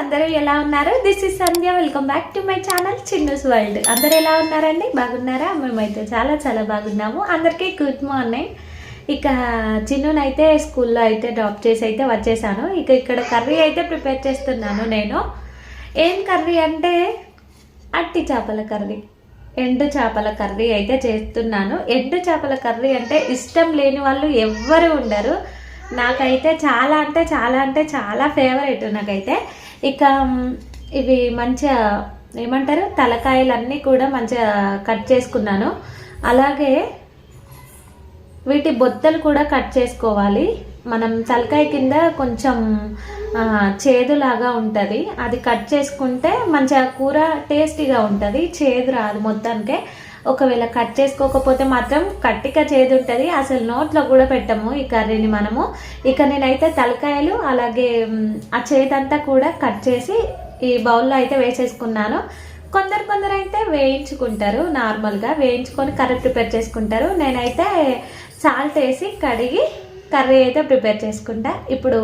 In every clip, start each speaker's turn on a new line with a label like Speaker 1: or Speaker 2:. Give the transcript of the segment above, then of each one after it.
Speaker 1: అందరూ ఎలా ఉన్నారు? This is Sandhya welcome back to my channel Chinnu's world అందరూ ఎలా ఉన్నారండి? బాగున్నారా? మేమైతే చాలా చాలా బాగున్నాము. అందరికీ గుడ్ మార్నింగ్ ఇక చిన్నునైతే స్కూల్లో అయితే డ్రాప్ చేసి అయితే వచ్చేసాను. ఇక ఇక్కడ కర్రీ అయితే ప్రిపేర్ చేస్తున్నాను నేను. ఏం కర్రీ అంటే? అట్టి చేపల కర్రీ. ఎండు చేపల కర్రీ అయితే చేస్తున్నాను. ఎండు చేపల కర్రీ అంటే ఇష్టం లేని వాళ్ళు ఎవ్వరు ఉండరు. నాకైతే చాలా అంటే చాలా అంటే చాలా ఫేవరెట్ నాకైతే. ఇక ఇవి మంచిగా ఏమంటారు? తలకాయలన్నీ కూడా మంచిగా కట్ చేసుకున్నాను. అలాగే వీటి బొత్తలు కూడా కట్ చేసుకోవాలి. మనం తలకాయ కింద కొంచెం చేదులాగా ఉంటుంది. అది కట్ చేసుకుంటే మంచిగా కూర టేస్టీగా ఉంటుంది. చేదు రాదు మొత్తానికే. ఒకవేళ కట్ చేసుకోకపోతే మాత్రం కట్టిక చేదు ఉంటుంది అసలు నోట్లో కూడా పెట్టము ఈ కర్రీని మనము. ఇక నేనైతే తలకాయలు అలాగే ఆ చేదంతా కూడా కట్ చేసి ఈ బౌల్లో అయితే వేసేసుకున్నాను. కొందరు కొందరు అయితే వేయించుకుంటారు నార్మల్గా వేయించుకొని కర్రీ ప్రిపేర్ చేసుకుంటారు. నేనైతే సాల్ట్ వేసి కడిగి కర్రీ అయితే ప్రిపేర్ చేసుకుంటా. ఇప్పుడు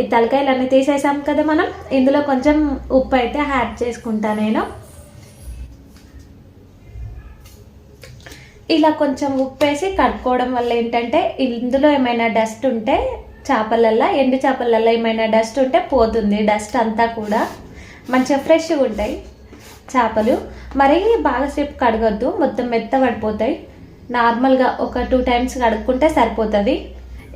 Speaker 1: ఈ తలకాయలు అన్నీ తీసేసాం కదా మనం. ఇందులో కొంచెం ఉప్పు అయితే యాడ్ చేసుకుంటా నేను. ఇలా కొంచెం ఉప్పు వేసి కట్టుకోవడం వల్ల ఏంటంటే ఇందులో ఏమైనా డస్ట్ ఉంటే చేపలల్లో ఎండు చేపలల్లో ఏమైనా డస్ట్ ఉంటే పోతుంది. డస్ట్ అంతా కూడా మంచిగా ఫ్రెష్గా ఉంటాయి చేపలు. మరీ బాగాసేపు కడగొద్దు. మొత్తం మెత్త పడిపోతాయి. నార్మల్గా ఒక టూ టైమ్స్ కడుక్కుంటే సరిపోతుంది.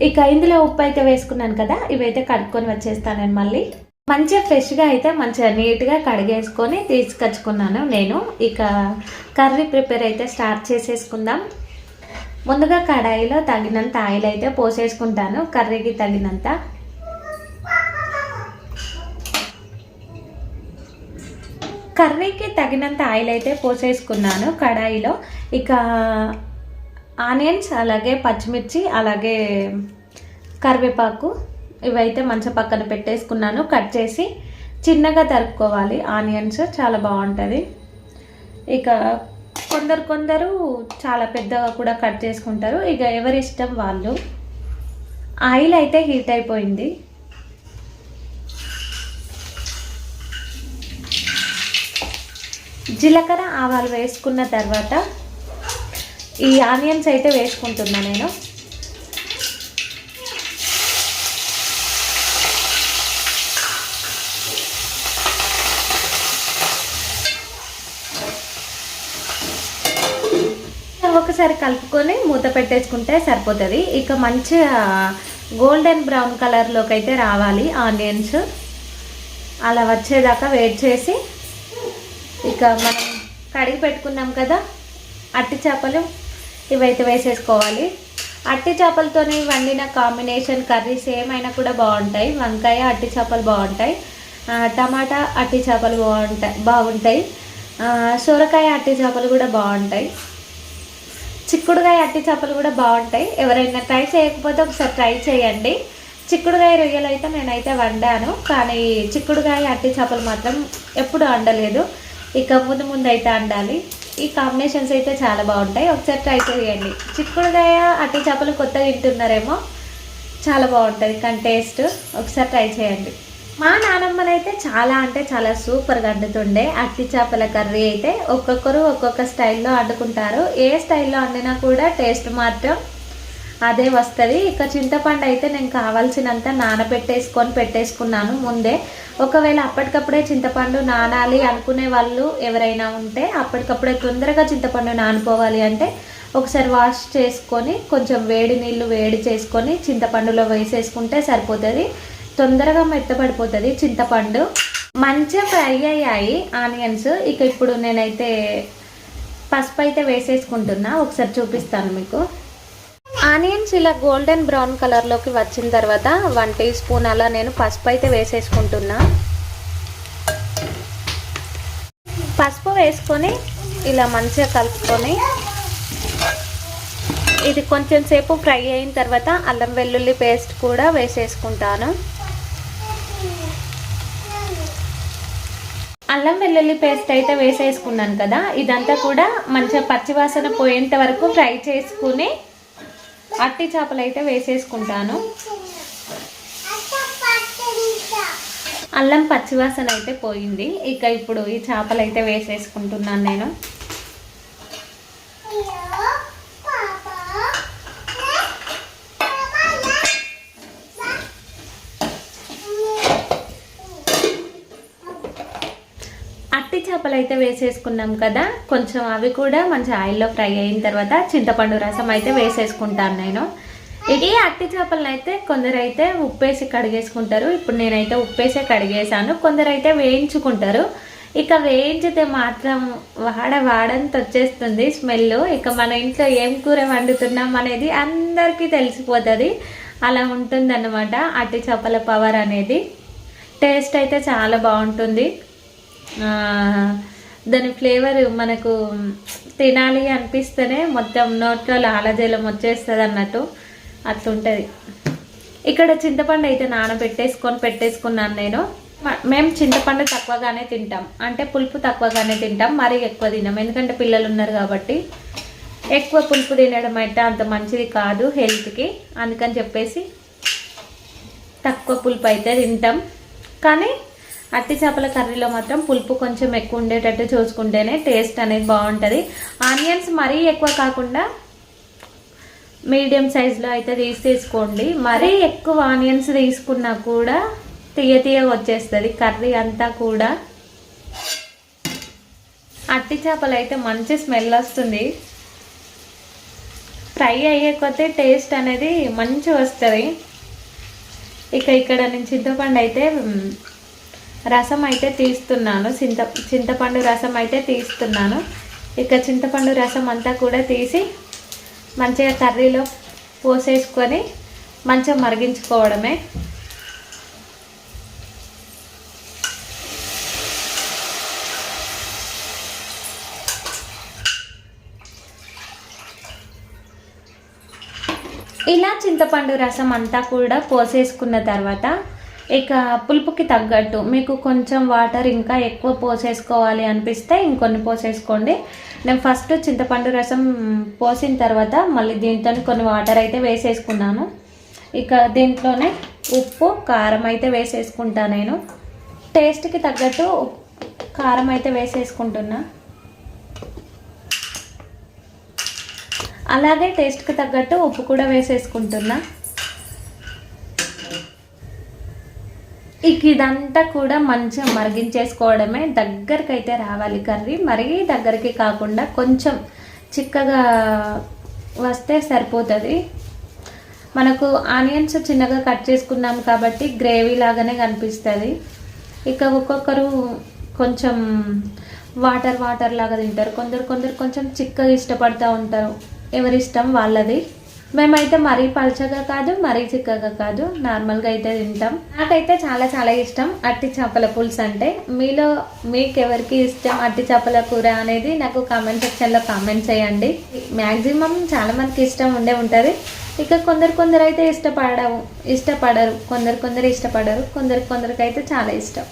Speaker 1: ఇక ఇందులో ఉప్పు అయితే వేసుకున్నాను కదా ఇవైతే కడుక్కొని వచ్చేస్తాను నేను మళ్ళీ. మంచిగా ఫ్రెష్గా అయితే మంచిగా నీట్గా కడిగేసుకొని తీసుకొచ్చుకున్నాను నేను. ఇక కర్రీ ప్రిపేర్ అయితే స్టార్ట్ చేసేసుకుందాం. ముందుగా కడాయిలో తగినంత ఆయిల్ అయితే పోసేసుకుంటాను కర్రీకి తగినంత. కర్రీకి తగినంత ఆయిల్ అయితే పోసేసుకున్నాను కడాయిలో. ఇక ఆనియన్స్ అలాగే పచ్చిమిర్చి అలాగే కరివేపాకు. ఇవైతే మంచి పక్కన పెట్టేసుకున్నాను. కట్ చేసి చిన్నగా తరుక్కోవాలి. ఆనియన్స్ చాలా బాగుంటుంది. ఇక కొందరు కొందరు చాలా పెద్దగా కూడా కట్ చేసుకుంటారు. ఇక ఎవరి ఇష్టం వాళ్ళు. ఆయిల్ అయితే హీట్ అయిపోయింది. జీలకర్ర ఆవాలు వేసుకున్న తర్వాత ఈ ఆనియన్స్ అయితే వేసుకుంటున్నా నేను. ఒకసారి కలుపుకొని మూత పెట్టేసుకుంటే సరిపోతుంది. ఇక మంచిగా గోల్డెన్ బ్రౌన్ కలర్లోకి అయితే రావాలి ఆనియన్స్. అలా వచ్చేదాకా వెయిట్ చేసి ఇక మనం కడిగి పెట్టుకున్నాం కదా అట్టి చేపలు ఇవైతే వేసేసుకోవాలి. అట్టి చేపలతోని వండిన కాంబినేషన్ కర్రీస్ ఏమైనా కూడా బాగుంటాయి. వంకాయ అట్టి చేపలు బాగుంటాయి. టమాటా అట్టి చేపలు బాగుంటాయి బాగుంటాయి. సొరకాయ అట్టి చేపలు కూడా బాగుంటాయి. చిక్కుడుకాయ అట్టి చేపలు కూడా బాగుంటాయి. ఎవరైనా ట్రై చేయకపోతే ఒకసారి ట్రై చేయండి. చిక్కుడుకాయ రొయ్యలు అయితే నేనైతే వండాను. కానీ చిక్కుడుకాయ అట్టి చేపలు మాత్రం ఎప్పుడు వండలేదు. ఇక ముందు ముందు అయితే వండాలి. ఈ కాంబినేషన్స్ అయితే చాలా బాగుంటాయి. ఒకసారి ట్రై చేయండి. చిక్కుడుకాయ అట్టి చేపలు కొత్తగా తింటున్నారేమో చాలా బాగుంటుంది. కానీ టేస్ట్ ఒకసారి ట్రై చేయండి. మా నానమ్మనైతే చాలా అంటే చాలా సూపర్గా వండుతుండే. అట్టి చేపల కర్రీ అయితే ఒక్కొక్కరు ఒక్కొక్క స్టైల్లో వండుకుంటారు. ఏ స్టైల్లో వండినా కూడా టేస్ట్ మాత్రం అదే వస్తుంది. ఇక చింతపండు అయితే నేను కావాల్సినంత నానబెట్టేసుకొని పెట్టేసుకున్నాను ముందే. ఒకవేళ అప్పటికప్పుడే చింతపండు నానాలి అనుకునే వాళ్ళు ఎవరైనా ఉంటే అప్పటికప్పుడే తొందరగా చింతపండు నానిపోవాలి అంటే ఒకసారి వాష్ చేసుకొని కొంచెం వేడి నీళ్ళు వేడి చేసుకొని చింతపండులో వేసేసుకుంటే సరిపోతుంది. తొందరగా మెత్తపడిపోతుంది చింతపండు. మంచిగా ఫ్రై అయ్యాయి ఆనియన్స్. ఇక ఇప్పుడు నేనైతే పసుపు అయితే వేసేసుకుంటున్నా. ఒకసారి చూపిస్తాను మీకు. ఆనియన్స్ ఇలా గోల్డెన్ బ్రౌన్ కలర్లోకి వచ్చిన తర్వాత వన్ టీ స్పూన్ అలా నేను పసుపు అయితే వేసేసుకుంటున్నా. పసుపు వేసుకొని ఇలా మంచిగా కలుపుకొని ఇది కొంచెం సేపు ఫ్రై అయిన తర్వాత అల్లం వెల్లుల్లి పేస్ట్ కూడా వేసేసుకుంటాను. అల్లం వెల్లుల్లి పేస్ట్ అయితే వేసేసుకున్నాను కదా ఇదంతా కూడా మంచిగా పచ్చివాసన పోయేంత వరకు ఫ్రై చేసుకుని అట్టి చేపలు అయితే వేసేసుకుంటాను. అల్లం పచ్చివాసన అయితే పోయింది. ఇక ఇప్పుడు ఈ చేపలు అయితే వేసేసుకుంటున్నాను నేను అట్టి చేపలు అయితే వేసేసుకున్నాం కదా కొంచెం అవి కూడా మంచి ఆయిల్లో ఫ్రై అయిన తర్వాత చింతపండు రసం అయితే వేసేసుకుంటాను నేను. ఇది అట్టి చేపలను అయితే కొందరైతే ఉప్పేసి కడిగేసుకుంటారు. ఇప్పుడు నేనైతే ఉప్పేసే కడిగేసాను కొందరైతే వేయించుకుంటారు. ఇక వేయించితే మాత్రం వాడ వాడంత వచ్చేస్తుంది స్మెల్. ఇక మన ఇంట్లో ఏం కూర వండుతున్నాం అనేది అందరికీ తెలిసిపోతుంది. అలా ఉంటుందన్నమాట అట్టి చేపల పవర్ అనేది. టేస్ట్ అయితే చాలా బాగుంటుంది. దాని ఫ్లేవర్ మనకు తినాలి అనిపిస్తేనే మొత్తం నోట్లో లాలజలం వచ్చేస్తుంది అన్నట్టు అట్లుంటుంది. ఇక్కడ చింతపండు అయితే నానబెట్టేసుకొని పెట్టేసుకున్నాను నేను. మేము చింతపండు తక్కువగానే తింటాం. అంటే పులుపు తక్కువగానే తింటాం మరీ ఎక్కువ తినాం. ఎందుకంటే పిల్లలు ఉన్నారు కాబట్టి ఎక్కువ పులుపు తినడం అయితే అంత మంచిది కాదు హెల్త్కి. అందుకని చెప్పేసి తక్కువ పులుపు అయితే తింటాం. కానీ అట్టి చేపల కర్రీలో మాత్రం పులుపు కొంచెం ఎక్కువ ఉండేటట్టు చూసుకుంటేనే టేస్ట్ అనేది బాగుంటుంది. ఆనియన్స్ మరీ ఎక్కువ కాకుండా మీడియం సైజులో అయితే తీసి తీసుకోండి. మరీ ఎక్కువ ఆనియన్స్ తీసుకున్నా కూడా తీయ తీయ వచ్చేస్తుంది. కర్రీ అంతా కూడా అట్టి చేపలు అయితే మంచి స్మెల్ వస్తుంది. ఫ్రై అయ్యే కొద్దీ టేస్ట్ అనేది మంచి వస్తుంది. ఇక ఇక్కడ నేను చింతపండు అయితే రసం అయితే తీస్తున్నాను. చింత చింతపండు రసం అయితే తీస్తున్నాను. ఇక చింతపండు రసం అంతా కూడా తీసి మంచిగా కర్రీలో పోసేసుకొని మంచిగా మరిగించుకోవడమే. ఇలా చింతపండు రసం అంతా కూడా పోసేసుకున్న తర్వాత ఇక పులుపుకి తగ్గట్టు మీకు కొంచెం వాటర్ ఇంకా ఎక్కువ పోసేసుకోవాలి అనిపిస్తే ఇంకొన్ని పోసేసుకోండి. నేను ఫస్ట్ చింతపండు రసం పోసిన తర్వాత మళ్ళీ దీంతో కొన్ని వాటర్ అయితే వేసేసుకున్నాను. ఇక దీంట్లోనే ఉప్పు కారం అయితే వేసేసుకుంటా నేను. టేస్ట్కి తగ్గట్టు కారం అయితే వేసేసుకుంటున్నా. అలాగే టేస్ట్కి తగ్గట్టు ఉప్పు కూడా వేసేసుకుంటున్నా. ఇక ఇదంతా కూడా మంచిగా మరిగించేసుకోవడమే. దగ్గరికి అయితే రావాలి కర్రీ. మరీ దగ్గరికి కాకుండా కొంచెం చిక్కగా వస్తే సరిపోతుంది. మనకు ఆనియన్స్ చిన్నగా కట్ చేసుకున్నాం కాబట్టి గ్రేవీ లాగానే కనిపిస్తుంది. ఇక ఒక్కొక్కరు కొంచెం వాటర్ వాటర్ లాగా తింటారు. కొందరు కొందరు కొంచెం చిక్కగా ఇష్టపడుతూ ఉంటారు. ఎవరి ఇష్టం వాళ్ళది. మేమైతే మరీ పలచగా కాదు మరీ చిక్కగా కాదు. నార్మల్గా అయితే తింటాం. నాకైతే చాలా చాలా ఇష్టం అట్టి చేపల పులుసు అంటే. మీలో మీకు ఎవరికి ఇష్టం అట్టి చేపల కూర అనేది? నాకు కామెంట్ సెక్షన్లో కామెంట్ చేయండి. మ్యాక్సిమం చాలా మందికి ఇష్టం ఉండే ఉంటుంది. ఇక కొందరు కొందరు అయితే ఇష్టపడవు ఇష్టపడరు. కొందరు కొందరు ఇష్టపడరు. కొందరు కొందరికైతే చాలా ఇష్టం.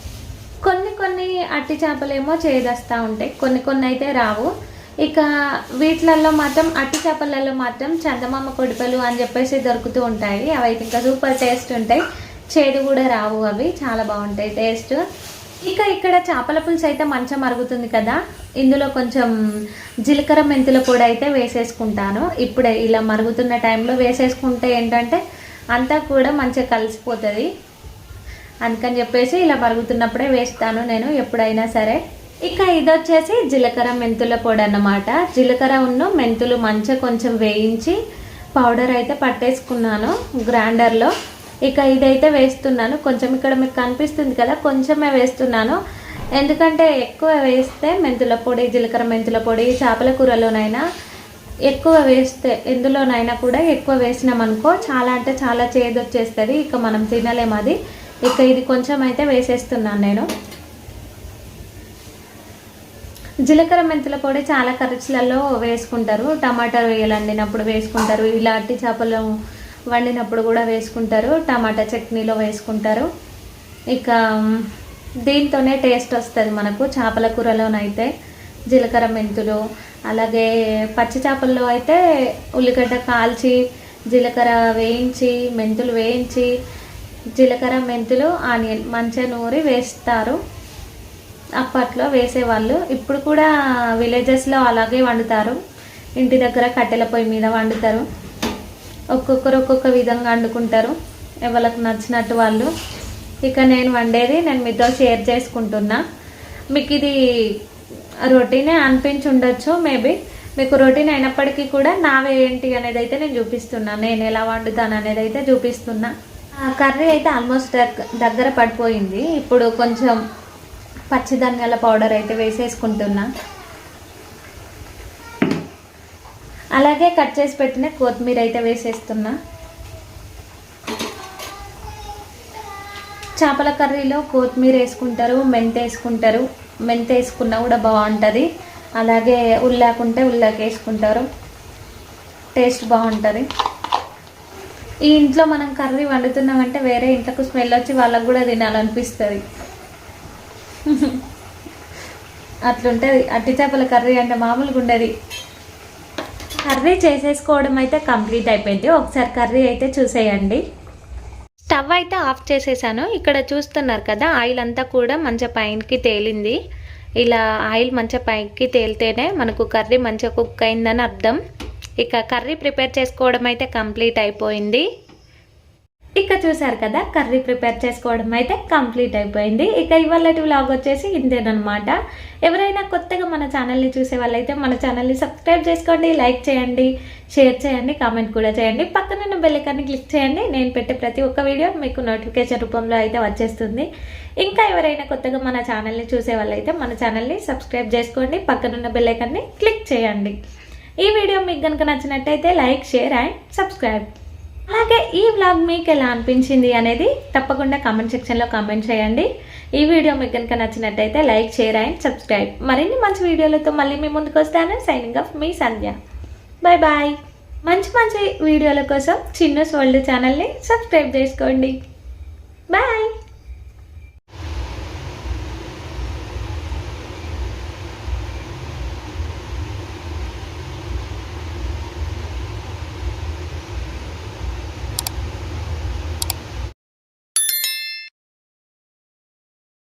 Speaker 1: కొన్ని కొన్ని అట్టి చేపలేమో చేదస్తూ ఉంటాయి. కొన్ని కొన్ని అయితే రావు. ఇక వీటిలలో మాత్రం అట్టి చేపలలో మాత్రం చందమామ కొడిపలు అని చెప్పేసి దొరుకుతూ ఉంటాయి. అవి అయితే ఇంకా సూపర్ టేస్ట్ ఉంటాయి. చేదు కూడా రావు అవి. చాలా బాగుంటాయి టేస్ట్. ఇక ఇక్కడ చేపల పులుసు అయితే మంచిగా మరుగుతుంది కదా. ఇందులో కొంచెం జీలకర్ర మెంతుల పొడి అయితే వేసేసుకుంటాను. ఇప్పుడే ఇలా మరుగుతున్న టైంలో వేసేసుకుంటే ఏంటంటే అంతా కూడా మంచిగా కలిసిపోతుంది. అందుకని చెప్పేసి ఇలా మరుగుతున్నప్పుడే వేస్తాను నేను ఎప్పుడైనా సరే. ఇక ఇది వచ్చేసి జీలకర్ర మెంతుల పొడి అన్నమాట. జీలకర్ర ఉన్న మెంతులు మంచిగా కొంచెం వేయించి పౌడర్ అయితే పట్టేసుకున్నాను గ్రైండర్లో. ఇక ఇదైతే వేస్తున్నాను. కొంచెం ఇక్కడ మీకు కనిపిస్తుంది కదా కొంచెమే వేస్తున్నాను. ఎందుకంటే ఎక్కువ వేస్తే మెంతుల పొడి జీలకర్ర మెంతుల పొడి చేపల కూరలోనైనా ఎక్కువ వేస్తే ఎందులోనైనా కూడా ఎక్కువ వేసినామనుకో చాలా అంటే చాలా చేదు వచ్చేస్తుంది ఇక మనం తినలేము అది. ఇక ఇది కొంచెం అయితే వేసేస్తున్నాను నేను. జీలకర్ర మెంతుల పొడి చాలా ఖర్చులలో వేసుకుంటారు. టమాటా రొయ్యలు వండినప్పుడు వేసుకుంటారు. ఇలాంటి చేపలు వండినప్పుడు కూడా వేసుకుంటారు. టమాటా చట్నీలో వేసుకుంటారు. ఇక దీంతోనే టేస్ట్ వస్తుంది మనకు. చేపల కూరలోనైతే జీలకర్ర మెంతులు అలాగే పచ్చి చేపల్లో అయితే ఉల్లిగడ్డ కాల్చి జీలకర్ర వేయించి మెంతులు వేయించి జీలకర్ర మెంతులు ఆనియన్ మంచిగా నూరి వేస్తారు. అప్పట్లో వేసేవాళ్ళు. ఇప్పుడు కూడా విలేజెస్లో అలాగే వండుతారు. ఇంటి దగ్గర కట్టెల పొయ్యి మీద వండుతారు. ఒక్కొక్కరు ఒక్కొక్క విధంగా వండుకుంటారు. ఎవరికి నచ్చినట్టు వాళ్ళు. ఇక నేను వండేది నేను మీతో షేర్ చేసుకుంటున్నా. మీకు ఇది రొటీనే అనిపించి ఉండొచ్చు మేబీ. మీకు రొటీన్ అయినప్పటికీ కూడా నావే ఏంటి అనేది అయితే నేను చూపిస్తున్నా. నేను ఎలా వండుతాను అనేది అయితే చూపిస్తున్నా. ఆ కర్రీ అయితే ఆల్మోస్ట్ దగ్గర పడిపోయింది. ఇప్పుడు కొంచెం పచ్చి ధనియాల పౌడర్ అయితే వేసేసుకుంటున్నా. అలాగే కట్ చేసి పెట్టిన కొత్తిమీర అయితే వేసేస్తున్నా. చేపల కర్రీలో కొత్తిమీర వేసుకుంటారు మెంత వేసుకుంటారు. మెంత వేసుకున్నా కూడా బాగుంటుంది. అలాగే ఉల్లాకుంటే ఉల్లాకి వేసుకుంటారు. టేస్ట్ బాగుంటుంది. ఈ ఇంట్లో మనం కర్రీ వండుతున్నామంటే వేరే ఇంట్లోకి స్మెల్ వచ్చి వాళ్ళకు కూడా తినాలనిపిస్తుంది. అట్లుంటుంది. అట్టి చేపల కర్రీ అంటే మామూలుగా ఉండదు. కర్రీ చేసేసుకోవడం అయితే కంప్లీట్ అయిపోయింది. ఒకసారి కర్రీ అయితే చూసేయండి. స్టవ్ అయితే ఆఫ్ చేసేసాను. ఇక్కడ చూస్తున్నారు కదా ఆయిల్ అంతా కూడా మంచిగా పైనకి తేలింది. ఇలా ఆయిల్ మంచిగా పైకి తేలితేనే మనకు కర్రీ మంచిగా కుక్ అయిందని అర్థం. ఇక కర్రీ ప్రిపేర్ చేసుకోవడం అయితే కంప్లీట్ అయిపోయింది. ఇక చూసారు కదా కర్రీ ప్రిపేర్ చేసుకోవడం అయితే కంప్లీట్ అయిపోయింది. ఇక ఇవాళటి వ్లాగ్ వచ్చేసి ఇంతేనమాట. ఎవరైనా కొత్తగా మన ఛానల్ని చూసే వాళ్ళైతే మన ఛానల్ని సబ్స్క్రైబ్ చేసుకోండి లైక్ చేయండి షేర్ చేయండి కామెంట్ కూడా చేయండి. పక్కనున్న బెల్లైకాన్ని క్లిక్ చేయండి. నేను పెట్టే ప్రతి ఒక్క వీడియో మీకు నోటిఫికేషన్ రూపంలో అయితే వచ్చేస్తుంది. ఇంకా ఎవరైనా కొత్తగా మన ఛానల్ని చూసే వాళ్ళైతే మన ఛానల్ని సబ్స్క్రైబ్ చేసుకోండి పక్కనున్న బెల్లైకాన్ని క్లిక్ చేయండి. ఈ వీడియో మీకు కనుక నచ్చినట్టయితే లైక్ షేర్ అండ్ సబ్స్క్రైబ్ అలాగే ఈ వ్లాగ్ మీకు ఎలా అనిపించింది అనేది తప్పకుండా కామెంట్ సెక్షన్లో కామెంట్ చేయండి. ఈ వీడియో మీకు కనుక నచ్చినట్టయితే లైక్ షేర్ అండ్ సబ్స్క్రైబ్ మరిన్ని మంచి వీడియోలతో మళ్ళీ మీ ముందుకు వస్తాను. సైనింగ్ ఆఫ్ మీ సంధ్య. బాయ్ బాయ్ మంచి మంచి వీడియోల కోసం చిన్న వరల్డ్ ఛానల్ని సబ్స్క్రైబ్ చేసుకోండి. బాయ్